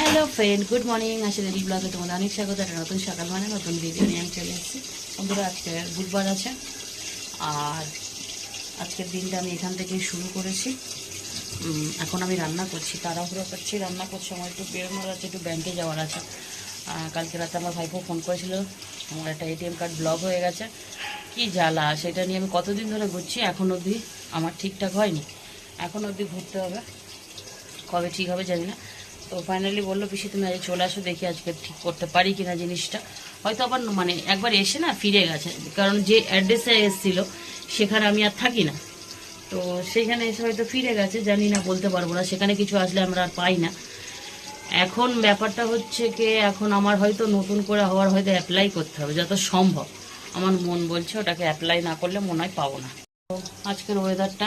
Hello friend good morning আসলে এই ব্লগে তোমাদের অনেক স্বাগত। একটা নতুন সকাল মানে নতুন ভিডিও নিয়ে আমি চলে এসেছি বন্ধুরা, আজকে বুধবার আছে। আর আজকের দিনটা আমি এখান থেকেই শুরু করেছি। এখন আমি রান্না করছি। তাড়াহুড়ো করছি। রান্না করছি আমার একটু বেরোনোর আছে, একটু ব্যাংকে যাওয়ার আছে। কালকে রাতে আমার ভাইপো ফোন করেছিল। আমার একটা এটিএম কার্ড ব্লক হয়ে গেছে। কি জ্বালা, সেটা নিয়ে আমি কতদিন ধরে ঘুরছি, এখন অবধি আমার ঠিকঠাক হয়নি। এখন অবধি ঘুরতে হবে। কবে ঠিক হবে জানি না। তো ফাইনালি বলল, পিসি, তুমি আজ চলে আসো, দেখি আজকে ঠিক করতে পারি কিনা জিনিসটা। হয়তো আবার মানে একবার এসে না ফিরে গেছে, কারণ যে অ্যাড্রেসে এসেছিল, সেখানে আমি আর থাকি না। তো সেইখানে এসে হয়তো ফিরে গেছে, জানি না, বলতে পারব না। সেখানে কিছু আসলে আমরা আর পাই না। এখন ব্যাপারটা হচ্ছে কি, এখন আমার হয়তো নতুন করে হওয়ার হয়তো অ্যাপ্লাই করতে হবে, যত সম্ভব। আমার মন বলছে ওটাকে অ্যাপ্লাই না করলে মনে হয় পাবো না। তো আজকের ওয়েদারটা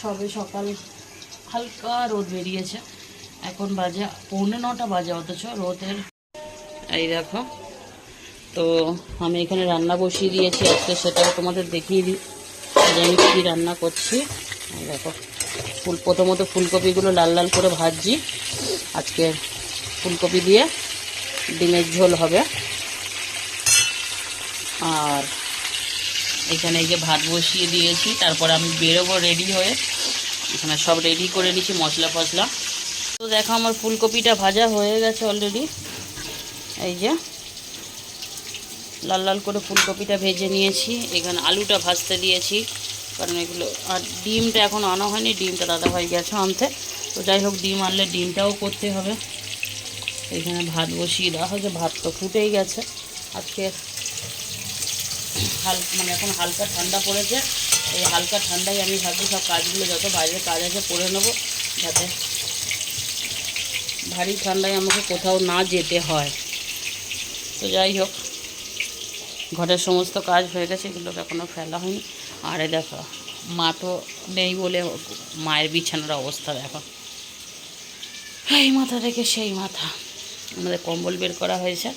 সবে সকাল হালকা রোদ বেরিয়েছে। এখন বাজে পৌনে নটা বাজে অথচ রোদের। এই দেখো, তো আমি এখানে রান্না বসিয়ে দিয়েছি, আজকে সেটাও তোমাদের দেখিয়ে দিই, যে আমি কী রান্না করছি। দেখো, ফুল প্রথমত ফুলকপিগুলো লাল লাল করে ভাজছি, আজকে ফুলকপি দিয়ে ডিমের ঝোল হবে। আর এখানে যে ভাত বসিয়ে দিয়েছি, তারপর আমি বেরোবো রেডি হয়ে। এখানে সব রেডি করে নিয়েছি, মশলা ফসলা। তো দেখো আমার ফুলকপিটা ভাজা হয়ে গেছে অলরেডি এই যে, লাল লাল করে ফুলকপিটা ভেজে নিয়েছি। এখানে আলুটা ভাজতে দিয়েছি, কারণ এগুলো, আর ডিমটা এখন আনা হয়নি, ডিমটা দাদা ভাই গেছে আনতে। তো যাই হোক, ডিম আনলে ডিমটাও করতে হবে। এখানে ভাত বসিয়ে দেওয়া হয়েছে, ভাত তো ফুটেই গেছে। আজকে হাল মানে এখন হালকা ঠান্ডা পড়েছে। এই হালকা ঠান্ডায় আমি ভাবছি সব কাজগুলো, যত বাইরের কাজ আছে, করে নেব, যাতে ভারী ঠান্ডায় আমাকে কোথাও না যেতে হয়। তো যাই হোক, ঘরের সমস্ত কাজ হয়ে গেছে, এগুলোকে এখনও ফেলা হয়নি। আরে দেখো, মা তো নেই বলে মায়ের বিছানার অবস্থা, দেখো। এই মাথা থেকে সেই মাথা। আমাদের কম্বল বের করা হয়েছে।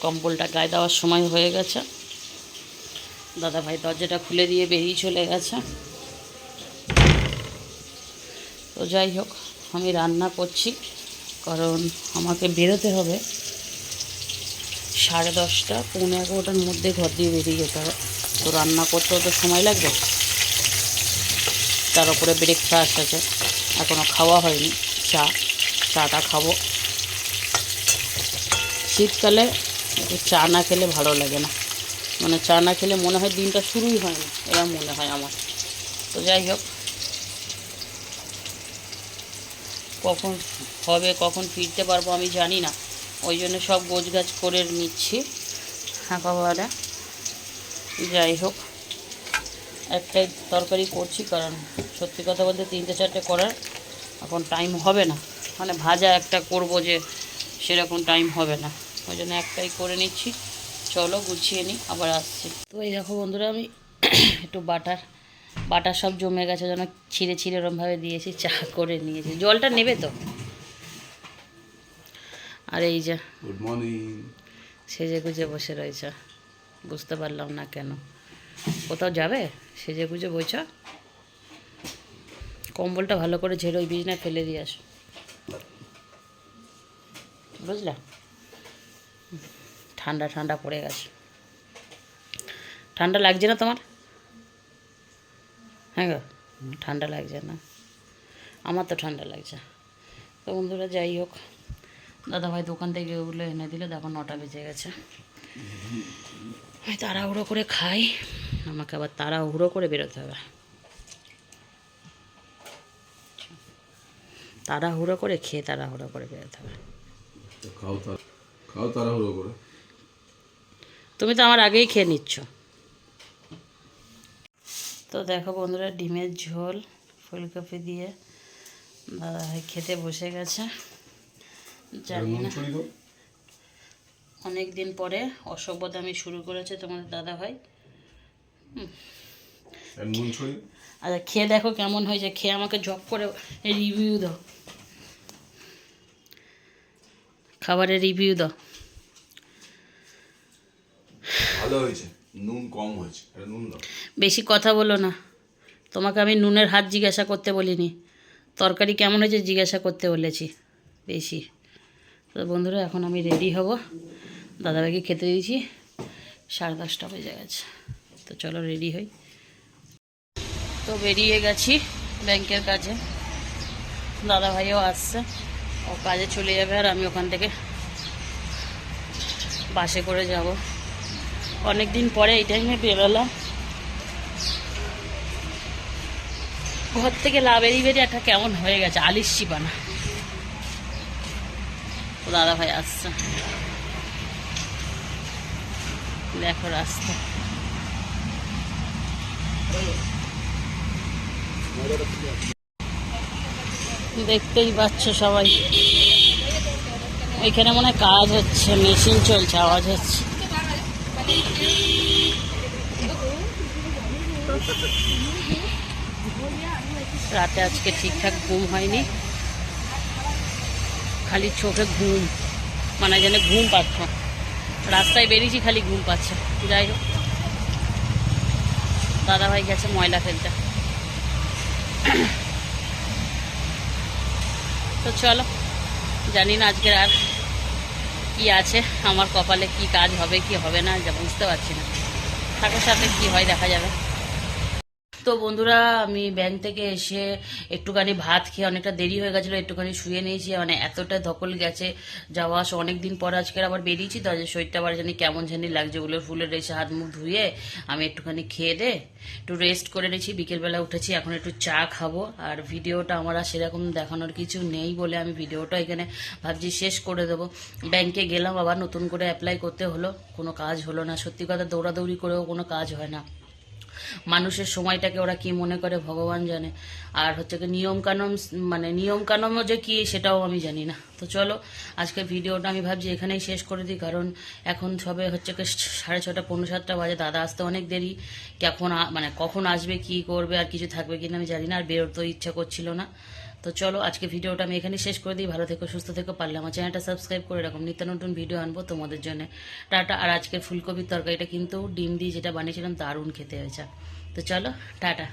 কম্বলটা গায়ে দেওয়ার সময় হয়ে গেছে। দাদা ভাই দরজাটা খুলে দিয়ে বেরিয়ে চলে গেছে। তো যাই হোক, আমি রান্না করছি। কারণ আমাকে বেরোতে হবে। সাড়ে দশটা, পৌনে এগারোটার মধ্যে ঘর দিয়ে বেরিয়ে যেতে হবে। তো রান্না করতেও তো সময় লাগবে। তার উপরে ব্রেকফাস্ট আছে। এখনও খাওয়া হয়নি। চা, চাটা খাব। শীতকালে চা না খেলে ভালো লাগে না। মানে চা না খেলে মনে হয় দিনটা শুরুই হয় না এরা মনে হয় আমার। তো যাই হোক। কখন হবে, কখন ফিরতে পারব আমি জানি না। ওই জন্য সব গোছ গাছ করে নিচ্ছি। একেবারে যাই হোক, একটাই তরকারি করছি কারণ সত্যি কথা বলতে তিনটে চারটে করার এখন টাইম হবে না। মানে ভাজা একটা করব যে সেরকম টাইম হবে না। ওই জন্য একটাই করে নিচ্ছি। চলো, গুছিয়ে নিই আবার আসছি। তো এই দেখো বন্ধুরা, আমি একটু বাটার বাটার সব জমে গেছে যেন ছিঁড়ে ছিঁড়ে এরমভাবে দিয়েছি, চা করে নিয়েছি। জলটা নেবে তো? আর এই যে গুড মর্নিং সেজে গুজে বসে রয়েছে। বুঝতে পারলাম না কেন। কোথাও যাবে? সেজে গুজে বইছ? কম্বলটা ভালো করে ঝেড়ে ওই বিছনায় ফেলে দিয়ে আসো। বুঝলা? ঠান্ডা ঠান্ডা পড়ে গেছে। ঠান্ডা লাগছে না তোমার? হ্যাঁ গো ঠান্ডা লাগছে না। আমার তো ঠান্ডা লাগছে। তো বন্ধুরা যাই হোক দাদাভাই দোকান থেকে ওগুলো এনে দিলে দেখো নটা বেজে গেছে। আমি তাড়াহুড়ো করে খাই আমাকে আবার তাড়াহুড়ো করে বেরোতে হবে। তাড়াহুড়ো করে খেয়ে তাড়াহুড়ো করে বেরোতে হবে। খাও খাও তাড়াহুড়ো করে। তুমি তো আমার আগেই খেয়ে নিচ্ছ। তো দেখো বন্ধুরা ডিমের ঝোল ফুলকপি দিয়ে দাদা ভাই খেতে বসে গেছে। জানি না। অনেক দিন পরে অসভ্যতা আমি শুরু করেছে তোমাদের দাদা ভাই আচ্ছা খেয়ে দেখো কেমন হয়েছে। খেয়ে আমাকে জব করে রিভিউ দাও। খাবারের রিভিউ দাও। ভালো হয়েছে। নুন কম হয়েছে। নুন দাও। বেশি কথা বলো না। তোমাকে আমি নুনের হাত জিজ্ঞাসা করতে বলিনি। তরকারি কেমন হয়েছে জিজ্ঞাসা করতে বলেছি। বেশি। তো বন্ধুরা, এখন আমি রেডি হব। দাদাভাইকে খেতে দিয়েছি। সাড়ে দশটা বেজে গেছে। তো চলো রেডি হই। তো বেরিয়ে গেছি ব্যাংকের কাজে। দাদাভাইও আসছে। ও কাজে চলে যাবে আর আমি ওখান থেকে বাসে করে যাব। অনেক দিন পরে এই টাইমে বেরোলাম। ঘর থেকে লা বেরিয়ে একটা কেমন হয়ে গেছে আলিস্যি বানা ও দাদা ভাই আসছে। দেখো রাস্তা। দেখতেই পাচ্ছ সবাই। এখানে মনে কাজ হচ্ছে, মেশিন চলছে, আওয়াজ হচ্ছে। রাতে আজকে ঠিকঠাক ঘুম হয়নি। খালি চোখে ঘুম। মানে যেন ঘুম পাচ্ছ রাস্তায় বেরিয়েছি, খালি ঘুম পাচ্ছে যাই হোক। দাদাভাই গেছে ময়লা ফেলতে। তো চলো, জানি না আজকের আর কি আছে, আমার কপালে কি কাজ হবে, কি হবে না, যা বুঝতে পারছি না। থাকার সাথে কি হয় দেখা যাবে। তো বন্ধুরা, আমি ব্যাংক থেকে এসে একটুখানি ভাত খেয়ে অনেকটা দেরি হয়ে গেছিল, একটুখানি শুয়ে নিয়েছি মানে এতটা ধকল গেছে, যাওয়া আসা অনেক দিন পর আজকে আবার বেরিয়েছি, তো শরীরটা আবার জানি কেমন জানি লাগছে, ওগুলো ফুলের এসে হাত মুখ ধুয়ে আমি একটুখানি খেয়ে দে, একটু রেস্ট করে নিয়েছি, বিকেলবেলা উঠেছি, এখন একটু চা খাব, আর ভিডিওটা আমার আর সেরকম দেখানোর কিছু নেই বলে আমি ভিডিওটা এখানে ভাবছি শেষ করে দেবো। ব্যাংকে গেলাম, আবার নতুন করে অ্যাপ্লাই করতে হলো, কোনো কাজ হলো না, সত্যি কথা দৌড়াদৌড়ি করেও কোনো কাজ হয় না। মানুষের সময়টাকে ওরা কি মনে করে ভগবান জানে। আর হচ্ছে কি নিয়মকানুন মানে নিয়ম কানুনও যে কী সেটাও আমি জানি না। তো চলো আজকে ভিডিওটা আমি ভাবছি এখানেই শেষ করে দিই, কারণ এখন সবে হচ্ছে কি সাড়ে ছটা পনেরো সাতটা বাজে, দাদা আসতে অনেক দেরি। কখন মানে কখন আসবে, কি করবে, আর কিছু থাকবে কিনা আমি জানি না, আর বেরোতেও ইচ্ছা করছিল না। তো চলো, আজকে ভিডিওটা আমি এখানে শেষ করে দিই। ভালো থেকো, সুস্থ থেকো, পারলে আমার চ্যানেলটা সাবস্ক্রাইব করে রাখুন নিত্য নতুন ভিডিও আনব তোমাদের জন্য। টাটা। আর আজকের ফুলকপির তরকারিটা কিন্তু ডিম দিয়ে যেটা বানিয়েছিলাম, দারুণ খেতে হয়েছে। তো চলো, টাটা।